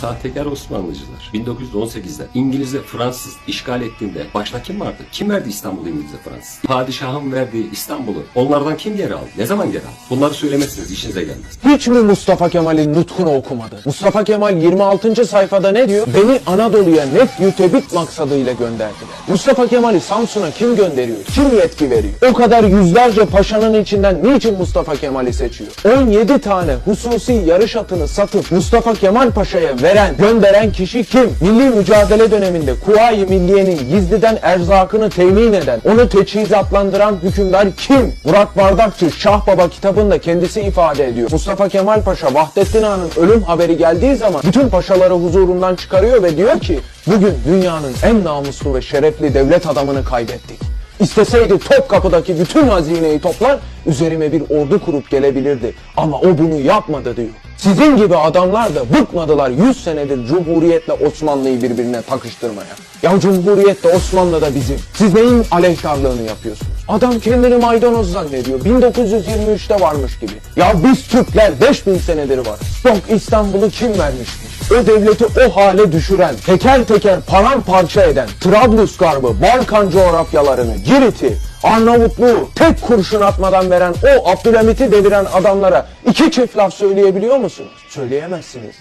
Sahtekar Osmanlıcılar 1918'de İngiliz'e Fransız işgal ettiğinde başta kim vardı? Kim verdi İstanbul'u İngiliz'e Fransız? Padişahın verdiği İstanbul'u onlardan kim geri aldı? Ne zaman geri aldı? Bunları söylemezsiniz işinize gelmez. Hiç mi Mustafa Kemal'in nutkunu okumadı? Mustafa Kemal 26. sayfada ne diyor? Beni Anadolu'ya net mütebik maksadıyla gönderdiler. Mustafa Kemal'i Samsun'a kim gönderiyor? Kim yetki veriyor? O kadar yüzlerce paşanın içinden niçin Mustafa Kemal'i seçiyor? 17 tane hususi yarış atını satıp Mustafa Kemal Paşa'ya veren, gönderen kişi kim? Milli mücadele döneminde Kuvayi Milliye'nin gizliden erzakını temin eden, onu teçhizatlandıran hükümdar kim? Murat Bardakçı Şah Baba kitabında kendisi ifade ediyor. Mustafa Kemal Paşa Vahdettin Han'ın ölüm haberi geldiği zaman bütün paşaları huzurundan çıkarıyor ve diyor ki bugün dünyanın en namuslu ve şerefli devlet adamını kaybettik. İsteseydi Topkapı'daki bütün hazineyi toplar, üzerime bir ordu kurup gelebilirdi. Ama o bunu yapmadı diyor. Sizin gibi adamlar da bıkmadılar 100 senedir Cumhuriyet'le Osmanlı'yı birbirine takıştırmaya. Ya Cumhuriyet de Osmanlı da bizim. Siz neyin aleyhtarlığını yapıyorsunuz? Adam kendini maydanoz zannediyor. 1923'te varmış gibi. Ya biz Türkler 5000 senedir var. Yok İstanbul'u kim vermişmiş? O devleti o hale düşüren, teker teker paramparça eden, Trablusgarb'ı, Balkan coğrafyalarını, Girit'i, Arnavutluğu tek kurşun atmadan veren o Abdülhamit'i deviren adamlara iki çift laf söyleyebiliyor musunuz? Söyleyemezsiniz.